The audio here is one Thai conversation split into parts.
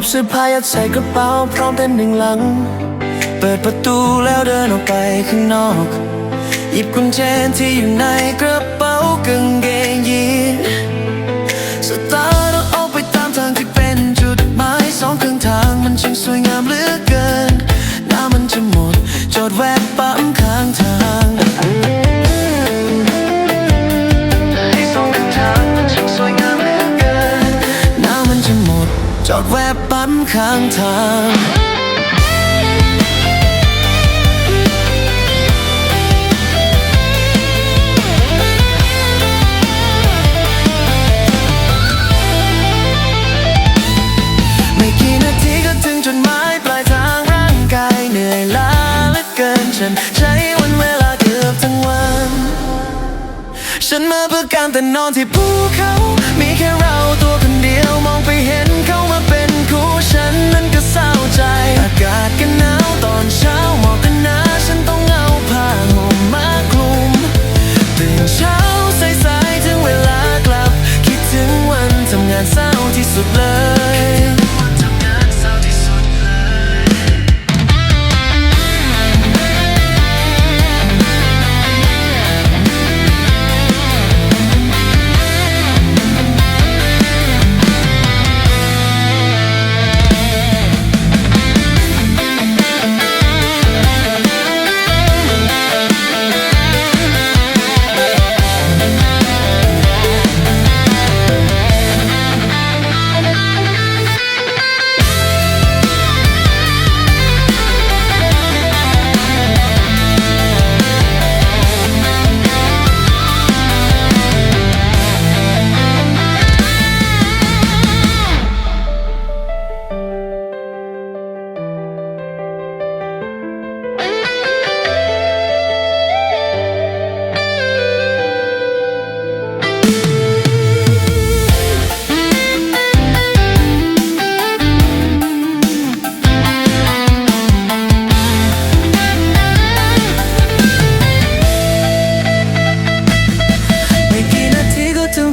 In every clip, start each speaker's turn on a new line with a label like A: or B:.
A: บเสื้อผ้ายัดใส่กระเป๋าพร้อมเป็นหนึ่งหลัง เปิดประตูแล้วเดินออกไปข้างนอก หยิบกุญแจที่อยู่ในกระเป๋ากางเกงยีนสตาร์ทรถออกไปตามทางที่เป็นจุดหมายสองข้างทางมันช่างสวยงามเหลือเกิน น้ำมันจะหมด จอดแวะปั๊มข้างทาง หลือเกินฉันใช้วันเวลาเกือบทั้งวัน ฉันมาเพื่อการแต่นอนที่ภูเขา มีแค่เราตัวคนเดียวมองไปเห็น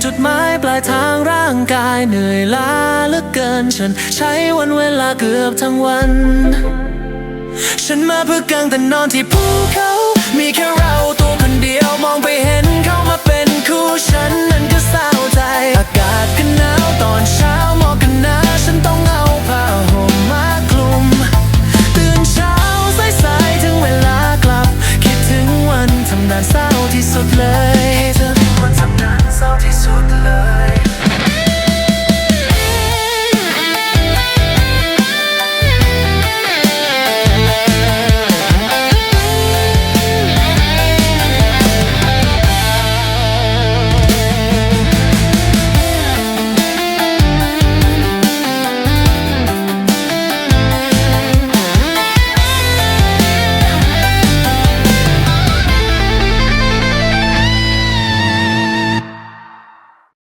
A: จุดหมายปลายทางร่างกายเหนื่อยล้าเหลือเกิน ฉันใช้วันเวลาเกือบทั้งวัน ฉันมาเพื่อกางแต่นอนที่ภูเขา มีแค่เราตัวคนเดียว